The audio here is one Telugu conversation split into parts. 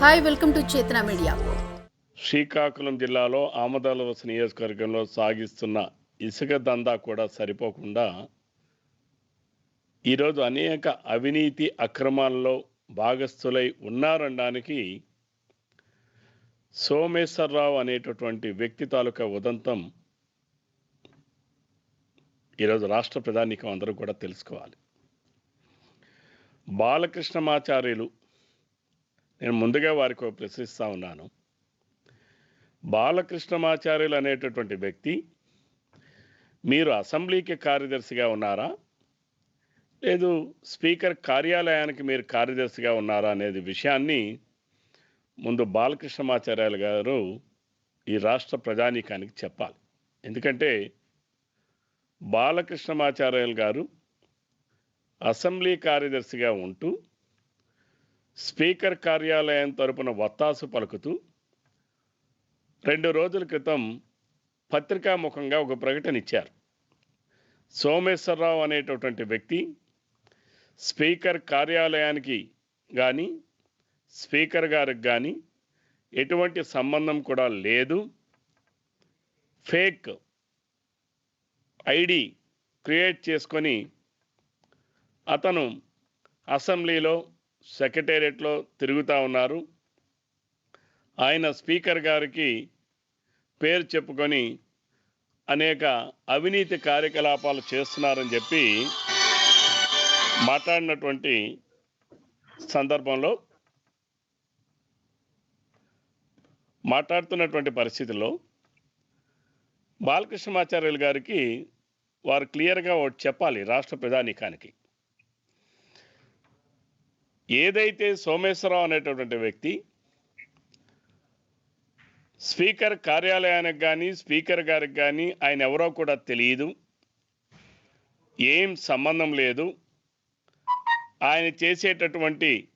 Hi welcome to Chetana media. Srikakulam జిల్లాలో ఆమదాలవలస నియోజకవర్గంలో సాగిస్తున్న ఇసుక దందా కూడా సరిపోకుండా ఈరోజు అనేక అవినీతి అక్రమాల్లో భాగస్థులై ఉన్నారనడానికి సోమేశ్వరరావు అనేటటువంటి వ్యక్తి తాలూకా ఉదంతం ఈరోజు రాష్ట్ర ప్రధానికం అందరూ కూడా తెలుసుకోవాలి. బాలకృష్ణమాచార్యులు నేను ముందుగా వారికి ఒక ప్రశ్నిస్తా ఉన్నాను. బాలకృష్ణమాచార్యులు అనేటటువంటి వ్యక్తి మీరు అసెంబ్లీకి కార్యదర్శిగా ఉన్నారా? లేదు స్పీకర్ కార్యాలయానికి మీరు కార్యదర్శిగా ఉన్నారా అనేది విషయాన్ని ముందు బాలకృష్ణమాచార్యులు గారు ఈ రాష్ట్ర ప్రజానీకానికి చెప్పాలి. ఎందుకంటే బాలకృష్ణమాచార్యులు గారు అసెంబ్లీ కార్యదర్శిగా ఉంటూ స్పీకర్ కార్యాలయం తరపున వత్తాసు పలుకుతూ రెండు రోజుల క్రితం పత్రికాముఖంగా ఒక ప్రకటన ఇచ్చారు. సోమేశ్వరరావు అనేటటువంటి వ్యక్తి స్పీకర్ కార్యాలయానికి కానీ స్పీకర్ గారికి కానీ ఎటువంటి సంబంధం కూడా లేదు. ఫేక్ ఐడి క్రియేట్ చేసుకొని అతను అసెంబ్లీలో సెక్రటేరియట్లో తిరుగుతూ ఉన్నారు. ఆయన స్పీకర్ గారికి పేరు చెప్పుకొని అనేక అవినీతి కార్యకలాపాలు చేస్తున్నారని చెప్పి మాట్లాడినటువంటి సందర్భంలో మాట్లాడుతున్నటువంటి పరిస్థితుల్లో బాలకృష్ణమాచార్యులు గారికి వారు క్లియర్గా ఒకటి చెప్పాలి రాష్ట్ర ప్రధానికానికి. ఏదైతే సోమేశ్వరరావు అనేటటువంటి వ్యక్తి స్పీకర్ కార్యాలయానికి కానీ స్పీకర్ గారికి కానీ ఆయన ఎవరో కూడా తెలియదు. ఏం సంబంధం లేదు. ఆయన చేసేటటువంటి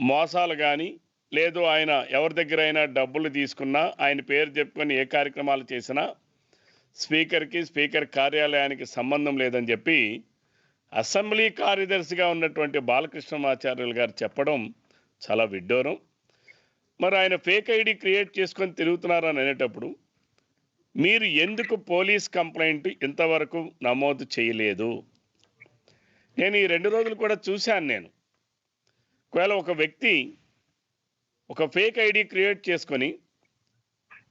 మోసాలు కానీ లేదు ఆయన ఎవరి దగ్గర అయినా డబ్బులు తీసుకున్నా ఆయన పేరు చెప్పుకొని ఏ కార్యక్రమాలు చేసినా స్పీకర్కి స్పీకర్ కార్యాలయానికి సంబంధం లేదని చెప్పి అసెంబ్లీ కార్యదర్శిగా ఉన్నటువంటి బాలకృష్ణమాచార్యులు గారు చెప్పడం చాలా విడ్డూరం. మరి ఆయన ఫేక్ ఐడి క్రియేట్ చేసుకొని తిరుగుతున్నారని అనేటప్పుడు మీరు ఎందుకు పోలీస్ కంప్లైంట్ ఇంతవరకు నమోదు చేయలేదు? నేను ఈ రెండు రోజులు కూడా చూశాను నేను. ఒకవేళ ఒక వ్యక్తి ఒక ఫేక్ ఐడి క్రియేట్ చేసుకొని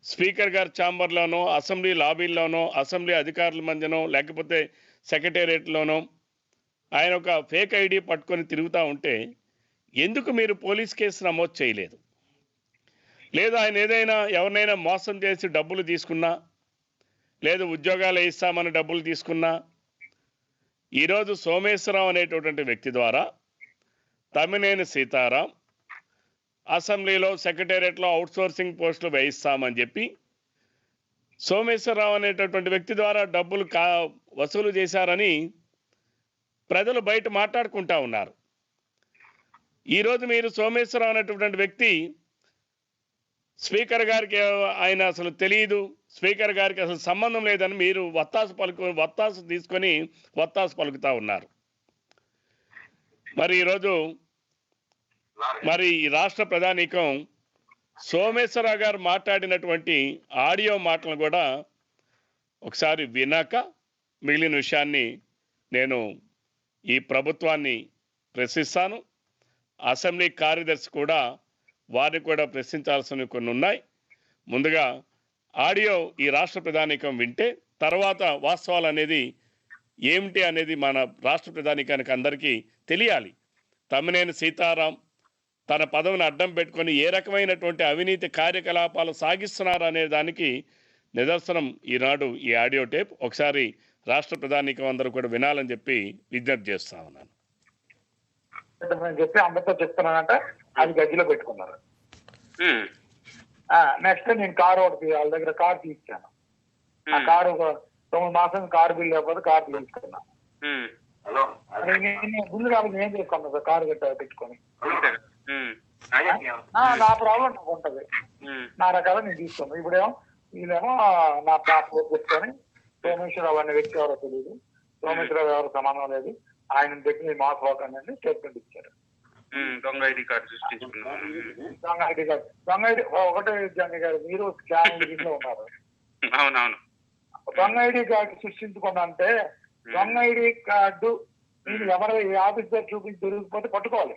స్పీకర్ గారి ఛాంబర్లోనో అసెంబ్లీ లాబీల్లోనో అసెంబ్లీ అధికారుల మధ్యనో లేకపోతే సెక్రటేరియట్లోనో ఆయన ఒక ఫేక్ ఐడి పట్టుకొని తిరుగుతూ ఉంటే ఎందుకు మీరు పోలీస్ కేసు నమోదు చేయలేదు? లేదా ఆయన ఏదైనా ఎవరినైనా మోసం చేసి డబ్బులు తీసుకున్నా లేదు ఉద్యోగాలు ఇస్తామని డబ్బులు తీసుకున్నా ఈరోజు సోమేశ్వరరావు అనేటటువంటి వ్యక్తి ద్వారా తమ్మినేని సీతారాం అసెంబ్లీలో సెక్రటేరియట్లో అవుట్సోర్సింగ్ పోస్టులు వేయిస్తామని చెప్పి సోమేశ్వరరావు అనేటటువంటి వ్యక్తి ద్వారా డబ్బులు కా వసూలు చేశారని ప్రజలు బయట మాట్లాడుకుంటా ఉన్నారు. ఈరోజు మీరు సోమేశ్వరరావు అనేటటువంటి వ్యక్తి స్పీకర్ గారికి ఆయన అసలు తెలియదు స్పీకర్ గారికి అసలు సంబంధం లేదని మీరు వత్తాసు పలుకు వత్తాసు తీసుకొని వత్తాసు పలుకుతా ఉన్నారు. మరి ఈరోజు మరి ఈ రాష్ట్ర ప్రధానికం సోమేశ్వరరావు గారు మాట్లాడినటువంటి ఆడియో మాటలు కూడా ఒకసారి వినాక మిగిలిన విషయాన్ని నేను ఈ ప్రభుత్వాన్ని ప్రశ్నిస్తాను. అసెంబ్లీ కార్యదర్శి కూడా వారిని కూడా ప్రశ్నించాల్సినవి కొన్ని ఉన్నాయి. ముందుగా ఆడియో ఈ రాష్ట్ర ప్రధానికం వింటే తర్వాత వాస్తవాలు అనేది ఏమిటి అనేది మన రాష్ట్ర ప్రధానికానికి అందరికీ తెలియాలి. తమ్మినేని సీతారాం తన పదవిని అడ్డం పెట్టుకొని ఏ రకమైనటువంటి అవినీతి కార్యకలాపాలు సాగిస్తున్నారు అనే దానికి నిదర్శనం ఈనాడు ఈ ఆడియో టేప్. ఒకసారి రాష్ట్ర ప్రధానికం అందరూ కూడా వినాలని చెప్పి విజ్ఞప్తి చేస్తా ఉన్నాను. చెప్పి అందరితో చెప్తున్నానంటే అది గదిలో పెట్టుకున్నారు. నెక్స్ట్ నేను కారు ఒకటి వాళ్ళ దగ్గర కారు తీసుకాను ఆ కారు ఒక తొమ్మిది మాసం కారు బిల్ లేకపోతే కారు తీసుకున్నా. అది నేను బిల్లు కాబట్టి ఏం చేసుకున్నా సార్ కారు గట్ట పెట్టుకొని? నా ప్రాబ్లం నాకు ఉంటది. నా రకాల నేను తీసుకున్నాను ఇప్పుడేమో వీళ్ళేమో నా పాస్పోర్ట్ పెట్టుకొని సోమేశ్వరరావు అనే వ్యక్తి ఎవరో తెలియదు సోమేశ్వరరావు ఎవరు సంబంధం లేదు. ఆయన మీరు మాట్లాడకండి అని స్టేట్మెంట్ ఇచ్చారు. దొంగ ఐడి కార్డు. దొంగ ఐడి కార్డు. దొంగ ఐడి ఒకటే జంగ గారు మీరు స్కామ్ దీంట్లో ఉన్నారు. అవునవును. దొంగ ఐడి కార్డు సృష్టించుకున్నా అంటే దొంగ ఐడి కార్డు మీరు ఎవరు ఆఫీస్ దగ్గర చూపించి దొరికిపోతే పట్టుకోవాలి.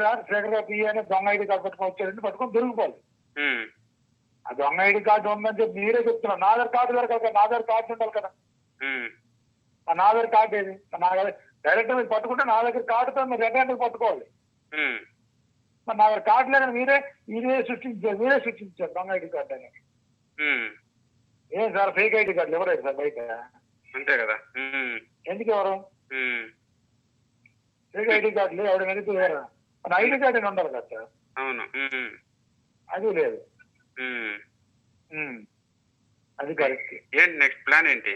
సార్ శేఖర్ గారు దొంగ ఐడి కార్డు పట్టుకొని వచ్చారంటే పట్టుకొని దొరికిపోవాలి. ఆ దొంగ ఐడి కార్డు ఉందని చెప్పి మీరే చెప్తున్నారు. నా ఆధార్ కార్డు దొరకాలి కదా నా ఆధార్ కార్డు ఉండాలి కదా. నా ఆధార్ కార్డు ఏది? నా డైరెక్ట్ మీరు పట్టుకుంటే నా దగ్గర కార్డుతో మీరు రెండు పట్టుకోవాలి. మరి నా దగ్గర కార్డు లేదని మీరే మీరే సృష్టించారు మీరే సృష్టించారు దొంగ ఐడి కార్డు అని. ఏం సార్ ఫేక్ ఐడి కార్డు ఎవరైతే సార్ బయట? అంతే కదా. ఎందుకు ఎవరు? ఫేక్ ఐడి కార్డులు ఎవరు ఎందుకు ఎవరు మన ఐడి కార్డు ఉండాలి కదా సార్. అవును. అది లేదు. అది కరెక్ట్ ఏంటి నెక్స్ట్ ప్లాన్ ఏంటి?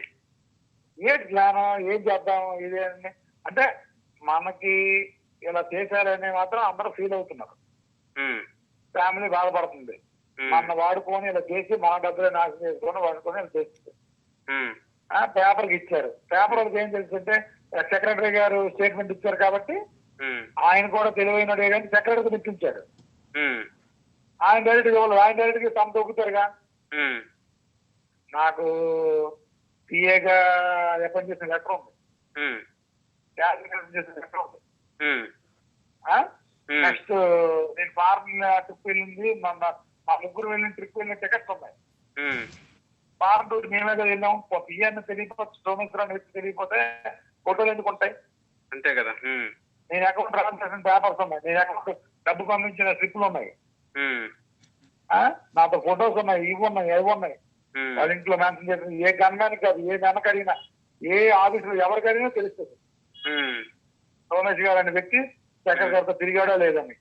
ఏంటి ప్లాన్ ఏం చేద్దాం? ఇది అంటే మనకి ఇలా చేశారని మాత్రం అందరూ ఫీల్ అవుతున్నారు. ఫ్యామిలీ బాధపడుతుంది. ఉమ్, మన వాడుకొని ఇలా చేసి మన డబ్బులు నాశనం చేసుకొని వాడుకొని ఇలా చేస్తుంది. పేపర్కి ఇచ్చారు. పేపర్ వాళ్ళకి ఏం తెలుస్తుంటే సెక్రటరీ గారు స్టేట్మెంట్ ఇచ్చారు కాబట్టి ఆయన కూడా తెలివైనడే కానీ సెక్రటరీకి ఇప్పించాడు ఉమ్, ఆయన డైరెక్ట్ ఇవ్వాలి ఆయన డైరెక్ట్గా తమ దొక్కుతారుగా ఉమ్, నాకు పిఏగా రిఫర్ చేసిన లెటర్ ఉంది. చేసిన లెటర్ ఉంది. నెక్స్ట్ నేను ఫారెన్ ట్రిప్ వెళ్ళింది. మన మా ముగ్గురు వెళ్ళిన ట్రిప్ వెళ్ళిన టికెట్స్ ఉన్నాయి. ఫారెన్ టూర్ మేమే కదా వెళ్ళాం. పిఎన్ తెలియకపోతే సోమేశ్వరం తెలియకపోతే ఫోటోలు ఎందుకు ఉంటాయి? అంతే కదా. నేను అకౌంట్ ట్రాన్సాక్షన్ చేసిన పేపర్స్ ఉన్నాయి. నేను అకౌంట్ డబ్బు పంపించిన స్లిప్లు ఉన్నాయి? నాతో ఫొటోస్ ఉన్నాయి ఇవి ఉన్నాయి అవి ఉన్నాయి. వాళ్ళ ఇంట్లో మెన్షన్ చేసిన ఏ గన్మ్యాన్ కాదు ఏ వెనక అడిగినా ఏ ఆఫీసులో ఎవరికి అడిగినా తెలుస్తుంది. సోమేష్ గారు అనే వ్యక్తి శేఖర్ గారితో తిరిగాడో లేదని?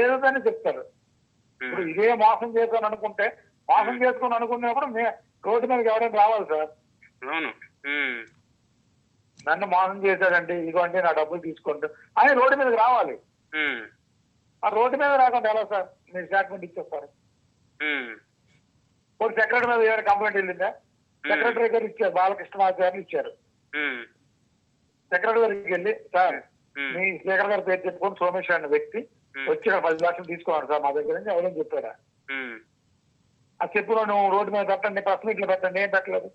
ఏదని చెప్తారు. ఇప్పుడు ఇదే మోసం చేశాను అనుకుంటే మోసం చేసుకుని అనుకున్నప్పుడు రోడ్డు మీదకి ఎవరైనా రావాలి సార్? నన్ను మోసం చేశాడండి ఇదిగోండి నా డబ్బులు తీసుకోండి అని రోడ్డు మీదకి రావాలి. ఆ రోడ్డు మీద రాకుండా ఎలా సార్? మీరు స్టేట్మెంట్ ఇచ్చేస్తారు. ఒక సెక్రటరీ మీద ఏమైనా కంప్లైంట్ వెళ్ళిందా? సెక్రటరీ గారు ఇచ్చారు బాలకృష్ణమాచార్యులు ఇచ్చారు. సెక్రటరీ గారికి వెళ్ళి సార్ మీ స్పీకర్ గారు పేరు చెప్పుకొని సోమేశ్వర్ అనే వ్యక్తి వచ్చి పది లక్షలు తీసుకోవాలి సార్ మా దగ్గర నుంచి ఎవరైనా చెప్పారా? ఆ చెప్పులో నువ్వు రోడ్డు మీద పెట్టండి ప్రెస్ మీట్లు పెట్టండి ఏం పెట్టలేదు?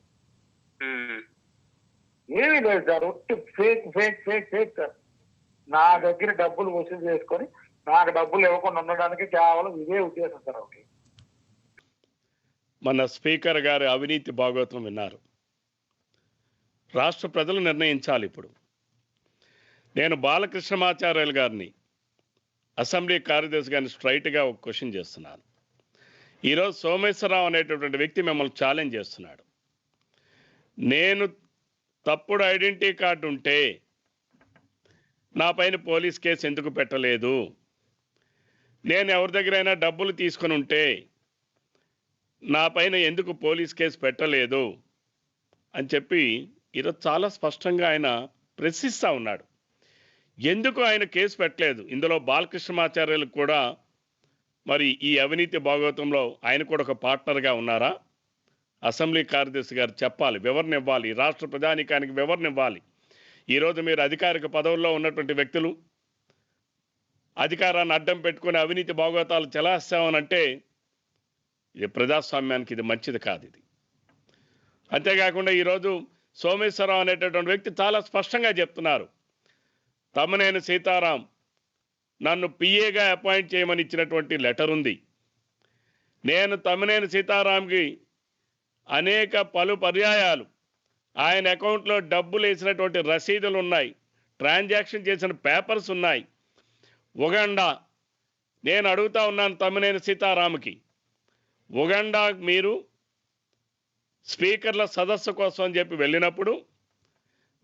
ఏమీ లేదు సార్ ఒట్టి fake fake fake fake sir. నా దగ్గర డబ్బులు వసూలు చేసుకొని నాకు డబ్బులు ఇవ్వకుండా ఉండడానికి కేవలం ఇదే ఉద్దేశం సార్ ఒకటి. మన స్పీకర్ గారి అవినీతి భాగవతం విన్నారు. రాష్ట్ర ప్రజలు నిర్ణయించాలి ఇప్పుడు. నేను బాలకృష్ణమాచార్యులు గారిని అసెంబ్లీ కార్యదర్శి గారిని స్ట్రైట్గా ఒక క్వశ్చన్ చేస్తున్నాను. ఈరోజు సోమేశ్వరరావు అనేటటువంటి వ్యక్తి మిమ్మల్ని ఛాలెంజ్ చేస్తున్నాడు. నేను తప్పుడు ఐడెంటిటీ కార్డు ఉంటే నా పైన పోలీస్ కేసు ఎందుకు పెట్టలేదు? నేను ఎవరి దగ్గరైనా డబ్బులు తీసుకుని ఉంటే నా పైన ఎందుకు పోలీస్ కేసు పెట్టలేదు అని చెప్పి ఈరోజు చాలా స్పష్టంగా ఆయన ప్రశ్నిస్తూ ఉన్నాడు. ఎందుకు ఆయన కేసు పెట్టలేదు? ఇందులో బాలకృష్ణమాచార్యులకు కూడా మరి ఈ అవినీతి భాగవతంలో ఆయన కూడా ఒక పార్ట్నర్గా ఉన్నారా? అసెంబ్లీ కార్యదర్శి గారు చెప్పాలి వివరణ ఇవ్వాలి రాష్ట్ర ప్రధానికానికి వివరణ ఇవ్వాలి. ఈరోజు మీరు అధికారిక పదవుల్లో ఉన్నటువంటి వ్యక్తులు అధికారాన్ని అడ్డం పెట్టుకుని అవినీతి భాగవతాలు చెలాస్తామనంటే ఇది ప్రజాస్వామ్యానికి ఇది మంచిది కాదు ఇది. అంతేకాకుండా ఈరోజు సోమేశ్వరరావు అనేటటువంటి వ్యక్తి చాలా స్పష్టంగా చెప్తున్నారు. తమనేని సీతారాం నన్ను పిఏగా అపాయింట్ చేయమని ఇచ్చినటువంటి లెటర్ ఉంది. నేను తమ్మనేని సీతారాంకి అనేక పలు పర్యాయాలు ఆయన అకౌంట్లో డబ్బులు వేసినటువంటి రసీదులు ఉన్నాయి ట్రాన్సాక్షన్ చేసిన పేపర్స్ ఉన్నాయి. ఉగండా నేను అడుగుతా ఉన్నాను తమ్మినేని సీతారాముకి. ఉగండా మీరు స్పీకర్ల సదస్సు కోసం అని చెప్పి వెళ్ళినప్పుడు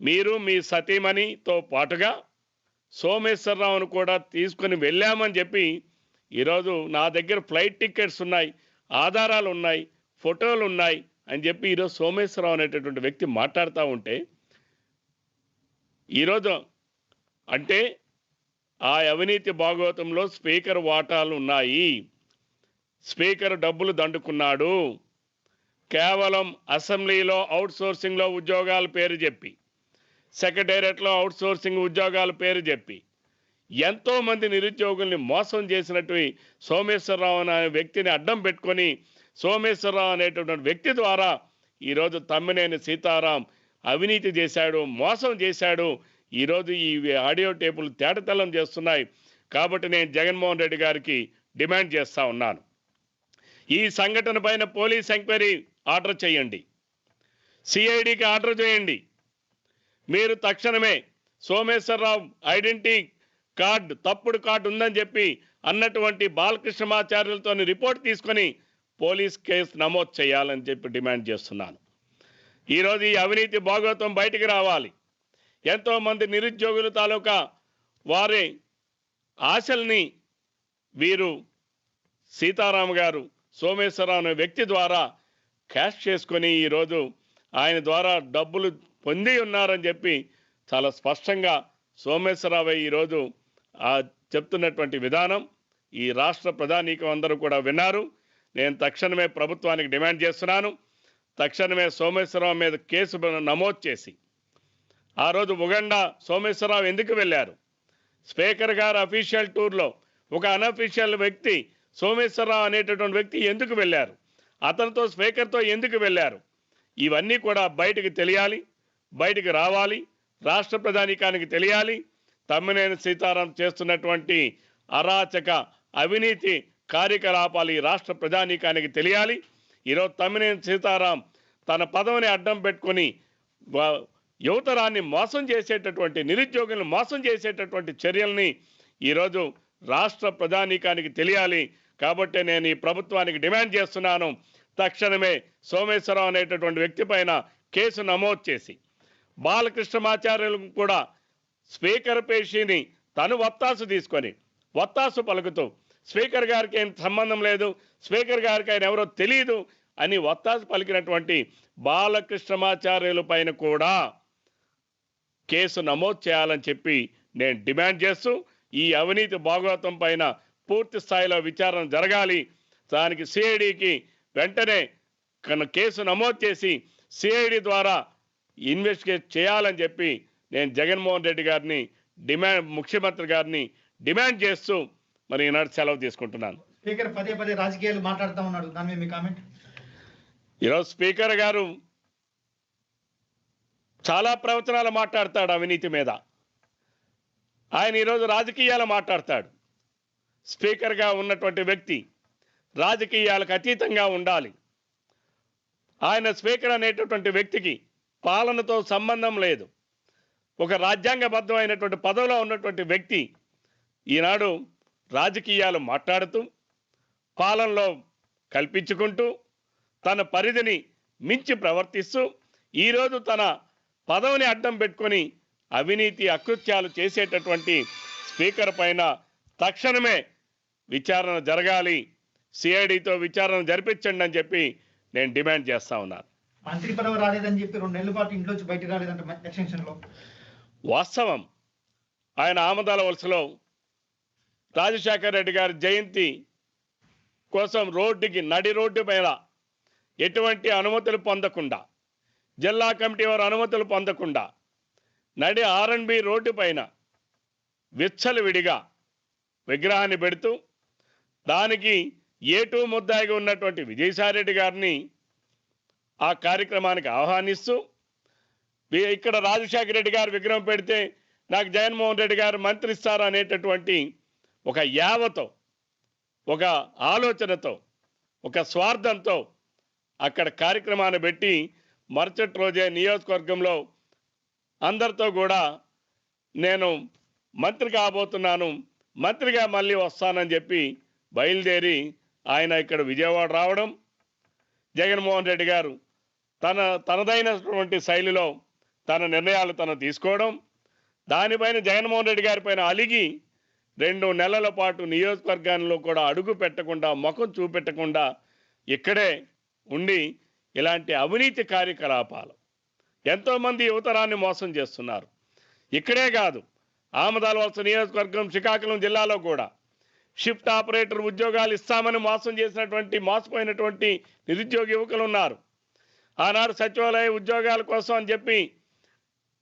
మీరు మీ సతీమణితో పాటుగా సోమేశ్వరరావును కూడా తీసుకుని వెళ్ళామని చెప్పి ఈరోజు నా దగ్గర ఫ్లైట్ టికెట్స్ ఉన్నాయి ఆధారాలు ఉన్నాయి ఫోటోలు ఉన్నాయి అని చెప్పి ఈరోజు సోమేశ్వరరావు అనేటటువంటి వ్యక్తి మాట్లాడుతూ ఉంటే ఈరోజు అంటే ఆ అవినీతి భాగవతంలో స్పీకర్ వాటాలు ఉన్నాయి స్పీకర్ డబ్బులు దండుకున్నాడు. కేవలం అసెంబ్లీలో అవుట్ సోర్సింగ్లో ఉద్యోగాల పేరు చెప్పి సెక్రటేరియట్లో అవుట్ సోర్సింగ్ ఉద్యోగాల పేరు చెప్పి ఎంతోమంది నిరుద్యోగుల్ని మోసం చేసినట్టు సోమేశ్వరరావు అనే వ్యక్తిని అడ్డం పెట్టుకొని సోమేశ్వరరావు అనేటటువంటి వ్యక్తి ద్వారా ఈరోజు తమ్మినేని సీతారాం అవినీతి చేశాడు మోసం చేశాడు ఈరోజు ఈ ఆడియో టేపులు తేటతల్లం చేస్తున్నాయి. కాబట్టి నేను జగన్మోహన్ రెడ్డి గారికి డిమాండ్ చేస్తా ఉన్నాను. ఈ సంఘటన పైన పోలీస్ ఎంక్వైరీ ఆర్డర్ చేయండి. సిఐడికి ఆర్డర్ చేయండి. మీరు తక్షణమే సోమేశ్వరరావు ఐడెంటిటీ కార్డ్ తప్పుడు కార్డు ఉందని చెప్పి అన్నటువంటి బాలకృష్ణమాచార్యులతో రిపోర్ట్ తీసుకొని పోలీస్ కేసు నమోదు చేయాలని చెప్పి డిమాండ్ చేస్తున్నాను. ఈరోజు ఈ అవినీతి భాగవతం బయటికి రావాలి. ఎంతోమంది నిరుద్యోగుల తాలూకా వారి ఆశల్ని వీరు సీతారాం గారు సోమేశ్వరరావు అనే వ్యక్తి ద్వారా క్యాష్ చేసుకొని ఈరోజు ఆయన ద్వారా డబ్బులు పొంది ఉన్నారని చెప్పి చాలా స్పష్టంగా సోమేశ్వరరావు ఈరోజు ఆ చెప్తున్నటువంటి విధానం. ఈ రాష్ట్ర ప్రధానికం అందరూ కూడా విన్నారు. నేను తక్షణమే ప్రభుత్వానికి డిమాండ్ చేస్తున్నాను. తక్షణమే సోమేశ్వరరావు మీద కేసు నమోదు చేసి ఆ రోజు ఉగండా సోమేశ్వరరావు ఎందుకు వెళ్ళారు? స్పీకర్ గారు అఫీషియల్ టూర్లో ఒక అనఫీషియల్ వ్యక్తి సోమేశ్వరరావు అనేటటువంటి వ్యక్తి ఎందుకు వెళ్ళారు? అతనితో స్పీకర్తో ఎందుకు వెళ్ళారు? ఇవన్నీ కూడా బయటికి తెలియాలి బయటికి రావాలి రాష్ట్ర ప్రధానికానికి తెలియాలి. తమ్మినేని సీతారాం చేస్తున్నటువంటి అరాచక అవినీతి కార్యకలాపాలు ఈ రాష్ట్ర ప్రధానికానికి తెలియాలి. ఈరోజు తమ్మినేని సీతారాం తన పదవిని అడ్డం పెట్టుకొని యువతరాన్ని మోసం చేసేటటువంటి నిరుద్యోగులను మోసం చేసేటటువంటి చర్యల్ని ఈరోజు రాష్ట్ర ప్రధానికానికి తెలియాలి. కాబట్టి నేను ఈ ప్రభుత్వానికి డిమాండ్ చేస్తున్నాను. తక్షణమే సోమేశ్వరరావు అనేటటువంటి వ్యక్తి పైన కేసు నమోదు చేసి బాలకృష్ణమాచార్యులకు కూడా స్పీకర్ పేషిని తను వత్తాసు తీసుకొని వత్తాసు పలుకుతూ స్పీకర్ గారికి ఏం సంబంధం లేదు స్పీకర్ గారికి ఆయన ఎవరో తెలియదు అని వత్తాసు పలికినటువంటి బాలకృష్ణమాచార్యుల పైన కూడా కేసు నమోదు చేయాలని చెప్పి నేను డిమాండ్ చేస్తూ ఈ అవినీతి భాగవతం పైన పూర్తి స్థాయిలో విచారణ జరగాలి. దానికి సిఐడికి వెంటనే కేసు నమోదు చేసి సిఐడి ద్వారా ఇన్వెస్టిగేట్ చేయాలని చెప్పి నేను జగన్మోహన్ రెడ్డి గారిని డిమాండ్ ముఖ్యమంత్రి గారిని డిమాండ్ చేస్తూ మరి ఈనాడు సెలవు తీసుకుంటున్నాను. స్పీకర్ పదే పదే రాజకీయాలు మాట్లాడుతూ ఉన్నాడు. దాని మీ కామెంట్? ఈరోజు స్పీకర్ గారు చాలా ప్రవచనాలు మాట్లాడతాడు అవినీతి మీద. ఆయన ఈరోజు రాజకీయాలు మాట్లాడతాడు. స్పీకర్గా ఉన్నటువంటి వ్యక్తి రాజకీయాలకు అతీతంగా ఉండాలి. ఆయన స్పీకర్ అనేటటువంటి వ్యక్తికి పాలనతో సంబంధం లేదు. ఒక రాజ్యాంగబద్ధమైనటువంటి పదవిలో ఉన్నటువంటి వ్యక్తి ఈనాడు రాజకీయాలు మాట్లాడుతూ పాలనలో కల్పించుకుంటూ తన పరిధిని మించి ప్రవర్తిస్తూ ఈరోజు తన పదవిని అడ్డం పెట్టుకొని అవినీతి అకృత్యాలు చేసేటటువంటి స్పీకర్ పైన తక్షణమే విచారణ జరగాలి. సిఐడితో విచారణ జరిపించండి అని చెప్పి నేను డిమాండ్ చేస్తా ఉన్నాను. మంత్రి పదవి రాలేదని చెప్పి రెండు నెలల పాటు ఇంట్లోంచి రాలేదంట లో వాస్తవం. ఆయన ఆమదాల వలసలో రాజశేఖర రెడ్డి గారి జయంతి కోసం రోడ్డుకి నడి రోడ్డు పైన ఎటువంటి అనుమతులు పొందకుండా జిల్లా కమిటీ వారు అనుమతులు పొందకుండా నడి ఆర్ఎన్బి రోడ్డు పైన విచ్చలవిడిగా విగ్రహాన్ని పెడుతూ దానికి ఏటూ ముద్దాయిగా ఉన్నటువంటి విజయసాయిరెడ్డి గారిని ఆ కార్యక్రమానికి ఆహ్వానిస్తూ ఇక్కడ రాజశేఖర రెడ్డి గారు విగ్రహం పెడితే నాకు జగన్మోహన్ రెడ్డి గారు మంత్రిస్తారు అనేటటువంటి ఒక యావతో ఒక ఆలోచనతో ఒక స్వార్థంతో అక్కడ కార్యక్రమాన్ని పెట్టి మరుసటి రోజే నియోజకవర్గంలో అందరితో కూడా నేను మంత్రి కాబోతున్నాను. మంత్రిగా మళ్ళీ వస్తానని చెప్పి బయలుదేరి ఆయన ఇక్కడ విజయవాడ రావడం జగన్మోహన్ రెడ్డి గారు తన తనదైనటువంటి శైలిలో తన నిర్ణయాలు తను తీసుకోవడం దానిపైన జగన్మోహన్ రెడ్డి గారి పైన అలిగి రెండు నెలల పాటు నియోజకవర్గాల్లో కూడా అడుగు పెట్టకుండా ముఖం చూపెట్టకుండా ఇక్కడే ఉండి ఇలాంటి అవినీతి కార్యకలాపాలు ఎంతోమంది యువతరాన్ని మోసం చేస్తున్నారు. ఇక్కడే కాదు ఆమదాల వలస నియోజకవర్గం శ్రీకాకుళం జిల్లాలో కూడా షిఫ్ట్ ఆపరేటర్ ఉద్యోగాలు ఇస్తామని మోసం చేసినటువంటి మోసపోయినటువంటి నిరుద్యోగ యువకులు ఉన్నారు. ఆనాడు సచివాలయ ఉద్యోగాల కోసం అని చెప్పి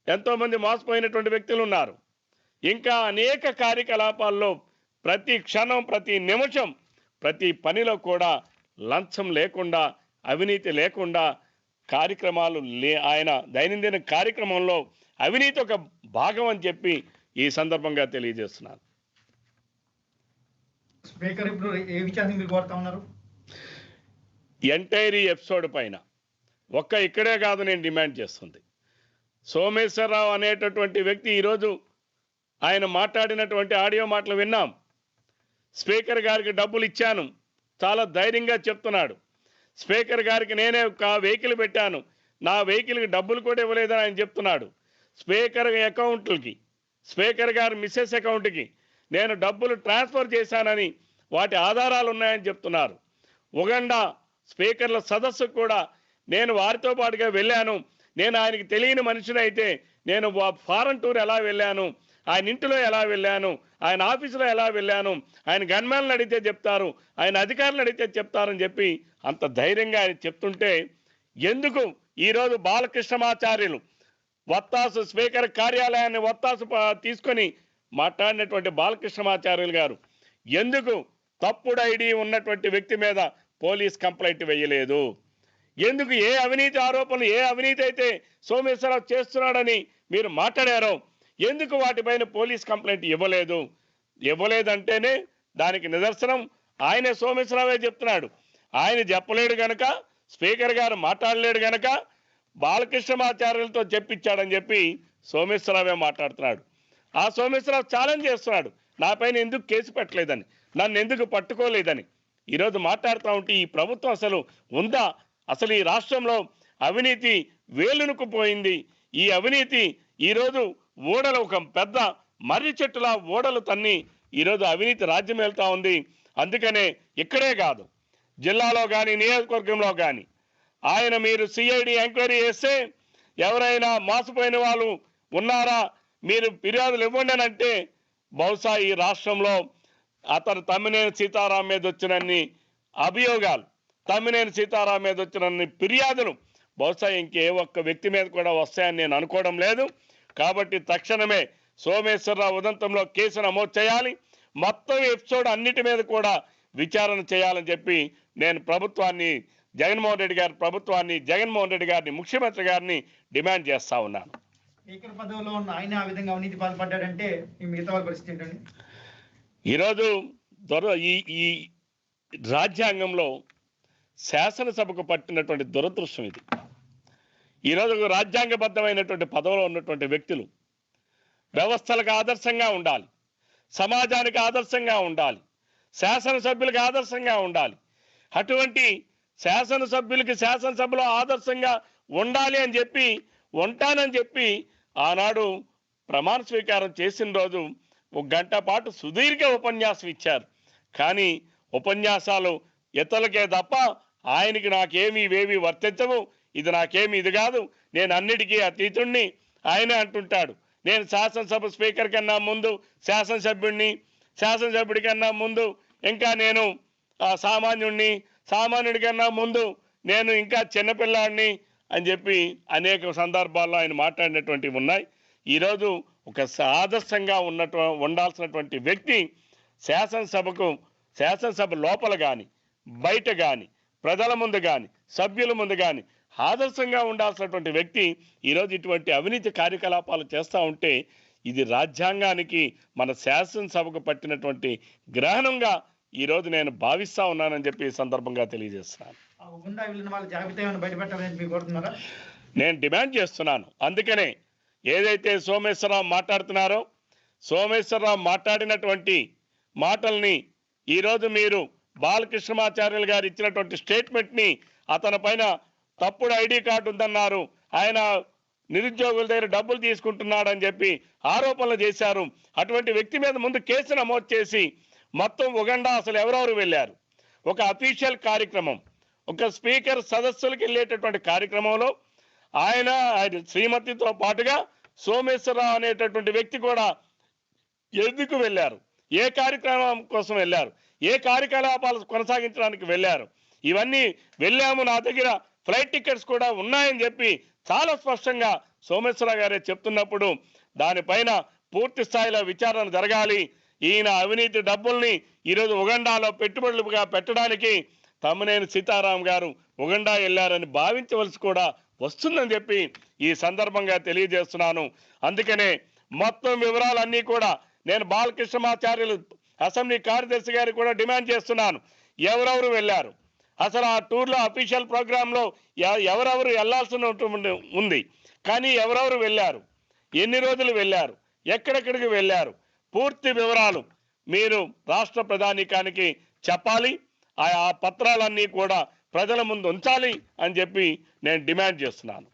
ఎంతోమంది మోసపోయినటువంటి వ్యక్తులు ఉన్నారు. ఇంకా అనేక కార్యకలాపాల్లో ప్రతి క్షణం ప్రతి నిమిషం ప్రతి పనిలో కూడా లంచం లేకుండా అవినీతి లేకుండా కార్యక్రమాలు లే ఆయన దైనందిన కార్యక్రమంలో అవినీతి ఒక భాగం అని చెప్పి ఈ సందర్భంగా తెలియజేస్తున్నాను. స్పీకర్ ఇప్పుడు ఏ విచారణ మీరు కోరుతా ఉన్నారు? ఎంటైర్ ఎపిసోడ్ పైన. ఒక్క ఇక్కడే కాదు నేను డిమాండ్ చేస్తుంది. సోమేశ్వరరావు అనేటటువంటి వ్యక్తి ఈరోజు ఆయన మాట్లాడినటువంటి ఆడియో మాటలు విన్నాం. స్పీకర్ గారికి డబ్బులు ఇచ్చాను. చాలా ధైర్యంగా చెప్తున్నాడు. స్పీకర్ గారికి నేనే ఒక వెహికల్ పెట్టాను. నా వెహికల్కి డబ్బులు కూడా ఇవ్వలేదని ఆయన చెప్తున్నాడు. స్పీకర్ అకౌంట్లకి స్పీకర్ గారి మిస్సెస్ అకౌంట్కి నేను డబ్బులు ట్రాన్స్ఫర్ చేశానని వాటి ఆధారాలు ఉన్నాయని చెప్తున్నారు. ఉగండా స్పీకర్ల సదస్సు కూడా నేను వారితో పాటుగా వెళ్ళాను. నేను ఆయనకి తెలియని మనిషిని అయితే నేను వా- ఫారెన్ టూర్ ఎలా వెళ్ళాను? ఆయన ఇంటిలో ఎలా వెళ్ళాను? ఆయన ఆఫీసులో ఎలా వెళ్ళాను? ఆయన గన్మ్యాన్లు అడిగితే చెప్తారు ఆయన అధికారులు అడిగితే చెప్తారని చెప్పి అంత ధైర్యంగా ఆయన చెప్తుంటే ఎందుకు ఈరోజు బాలకృష్ణమాచార్యులు వత్తాసు స్పీకర్ కార్యాలయాన్ని వత్తాసు తీసుకొని మాట్లాడినటువంటి బాలకృష్ణమాచార్యులు గారు ఎందుకు తప్పుడు ఐడి ఉన్నటువంటి వ్యక్తి మీద పోలీస్ కంప్లైంట్ వేయలేదు? ఎందుకు ఏ అవినీతి ఆరోపణలు ఏ అవినీతి అయితే సోమేశ్వరరావు చేస్తున్నాడని మీరు మాట్లాడారో ఎందుకు వాటిపైన పోలీస్ కంప్లైంట్ ఇవ్వలేదు? ఇవ్వలేదంటేనే దానికి నిదర్శనం ఆయనే సోమేశ్వరరావే చెప్తున్నాడు. ఆయన చెప్పలేడు గనక స్పీకర్ గారు మాట్లాడలేడు గనక బాలకృష్ణమాచార్యులతో చెప్పించాడని చెప్పి సోమేశ్వరరావే మాట్లాడుతున్నాడు. ఆ సోమేశ్వరరావు ఛాలెంజ్ చేస్తున్నాడు. నాపైన ఎందుకు కేసు పెట్టలేదని? నన్ను ఎందుకు పట్టుకోలేదని? ఈరోజు మాట్లాడుతూ ఉంటే ఈ ప్రభుత్వం అసలు ఉందా? అసలు ఈ రాష్ట్రంలో అవినీతి వేలునుకుపోయింది ఈ అవినీతి ఈరోజు ఓడలు ఒక పెద్ద మర్రి చెట్టులా ఓడలు తన్ని ఈరోజు అవినీతి రాజ్యం వెళ్తూ ఉంది. అందుకనే ఇక్కడే కాదు జిల్లాలో కానీ నియోజకవర్గంలో కానీ ఆయన మీరు సిఐడి ఎంక్వైరీ చేస్తే ఎవరైనా మోసపోయిన వాళ్ళు ఉన్నారా? మీరు ఫిర్యాదులు ఇవ్వండి అని అంటే బహుశా ఈ రాష్ట్రంలో అతను తమ్మినేని సీతారాం మీద వచ్చినన్ని అభియోగాలు తమ్మినేని సీతారాం మీద వచ్చినన్ని ఫిర్యాదులు బహుశా ఇంకే ఒక్క వ్యక్తి మీద కూడా వస్తాయని నేను అనుకోవడం లేదు. కాబట్టి తక్షణమే సోమేశ్వరరావు ఉదంతంలో కేసు నమోదు చేయాలి. మొత్తం ఎపిసోడ్ అన్నిటి మీద కూడా విచారణ చేయాలని చెప్పి నేను ప్రభుత్వాన్ని జగన్మోహన్ రెడ్డి గారి ప్రభుత్వాన్ని జగన్మోహన్ రెడ్డి గారిని ముఖ్యమంత్రి గారిని డిమాండ్ చేస్తా ఉన్నాను. స్పీకర్ పదవిలో ఉన్న ఆయన ఆ విధంగా అవినీతి పాల్పడ్డాడంటే ఈ మిగతా వాళ్ళ పరిస్థితి ఏంటండి? ఈరోజు దొర ఈ ఈ రాజ్యాంగంలో శాసనసభకు పట్టినటువంటి దురదృష్టం ఇది. ఈరోజు రాజ్యాంగబద్ధమైనటువంటి పదవిలో ఉన్నటువంటి వ్యక్తులు వ్యవస్థలకు ఆదర్శంగా ఉండాలి సమాజానికి ఆదర్శంగా ఉండాలి శాసనసభ్యులకు ఆదర్శంగా ఉండాలి. అటువంటి శాసనసభ్యులకి శాసనసభలో ఆదర్శంగా ఉండాలి అని చెప్పి ఉంటానని చెప్పి ఆనాడు ప్రమాణ స్వీకారం చేసిన రోజు ఒక గంట పాటు సుదీర్ఘ ఉపన్యాసం ఇచ్చారు. కానీ ఉపన్యాసాలు ఇతరులకే తప్ప ఆయనకి నాకేమీ ఇవేవి వర్తించవు. ఇది నాకేమి ఇది కాదు. నేను అన్నిటికీ అతీతుణ్ణి. ఆయనే అంటుంటాడు. నేను శాసనసభ స్పీకర్ కన్నా ముందు శాసనసభ్యుడిని శాసనసభ్యుడి కన్నా ముందు ఇంకా నేను ఆ, సామాన్యుడిని సామాన్యుడి కన్నా ముందు నేను ఇంకా చిన్నపిల్లాడిని అని చెప్పి అనేక సందర్భాల్లో ఆయన మాట్లాడినటువంటివి ఉన్నాయి. ఈరోజు ఒక ఆదర్శంగా ఉన్నట్టు ఉండాల్సినటువంటి వ్యక్తి శాసనసభకు శాసనసభ లోపల కానీ బయట కానీ ప్రజల ముందు కానీ సభ్యుల ముందు కానీ ఆదర్శంగా ఉండాల్సినటువంటి వ్యక్తి ఈరోజు ఇటువంటి అవినీతి కార్యకలాపాలు చేస్తూ ఉంటే ఇది రాజ్యాంగానికి మన శాసనసభకు పట్టినటువంటి గ్రహణంగా ఈరోజు నేను భావిస్తా ఉన్నానని చెప్పి ఈ సందర్భంగా తెలియజేస్తున్నాను. నేను డిమాండ్ చేస్తున్నాను. అందుకనే ఏదైతే సోమేశ్వరరావు మాట్లాడుతున్నారో సోమేశ్వరరావు మాట్లాడినటువంటి మాటల్ని ఈరోజు మీరు బాలకృష్ణమాచార్యులు గారు ఇచ్చినటువంటి స్టేట్మెంట్ని అతని పైన తప్పుడు ఐడి కార్డు ఉందన్నారు. ఆయన నిరుద్యోగుల దగ్గర డబ్బులు తీసుకుంటున్నాడని చెప్పి ఆరోపణలు చేశారు. అటువంటి వ్యక్తి మీద ముందు కేసు నమోదు చేసి మొత్తం ఉగండా అసలు ఎవరెవరు వెళ్ళారు? ఒక అఫీషియల్ కార్యక్రమం. ఒక స్పీకర్ సదస్సులకు వెళ్ళేటటువంటి కార్యక్రమంలో ఆయన ఆయన శ్రీమతితో పాటుగా సోమేశ్వరరావు అనేటటువంటి వ్యక్తి కూడా ఎందుకు వెళ్ళారు? ఏ కార్యక్రమం కోసం వెళ్ళారు? ఏ కార్యకలాపాలు కొనసాగించడానికి వెళ్ళారు? ఇవన్నీ వెళ్ళాము నా దగ్గర. ఫ్లైట్ టికెట్స్ కూడా ఉన్నాయని చెప్పి చాలా స్పష్టంగా సోమేశ్వర గారే చెప్తున్నప్పుడు దానిపైన పూర్తి స్థాయిలో విచారణ జరగాలి. ఈయన అవినీతి డబ్బుల్ని ఈరోజు ఉగండాలో పెట్టుబడులుగా పెట్టడానికి తమ్మినేని సీతారాం గారు ఉగండా వెళ్ళారని భావించవలసి కూడా వస్తుందని చెప్పి ఈ సందర్భంగా తెలియజేస్తున్నాను. అందుకనే మొత్తం వివరాలన్నీ కూడా నేను బాలకృష్ణమాచార్యులు అసెంబ్లీ కార్యదర్శి గారికి కూడా డిమాండ్ చేస్తున్నాను. ఎవరెవరు వెళ్ళారు? అసలు ఆ టూర్లో అఫీషియల్ ప్రోగ్రాంలో ఎవరెవరు వెళ్ళాల్సిన ఉంది. కానీ ఎవరెవరు వెళ్ళారు? ఎన్ని రోజులు వెళ్ళారు? ఎక్కడెక్కడికి వెళ్ళారు? పూర్తి వివరాలు మీరు రాష్ట్ర ప్రధానికానికి చెప్పాలి. ఆ ఆ పత్రాలన్నీ కూడా ప్రజల ముందు ఉంచాలి అని చెప్పి నేను డిమాండ్ చేస్తున్నాను.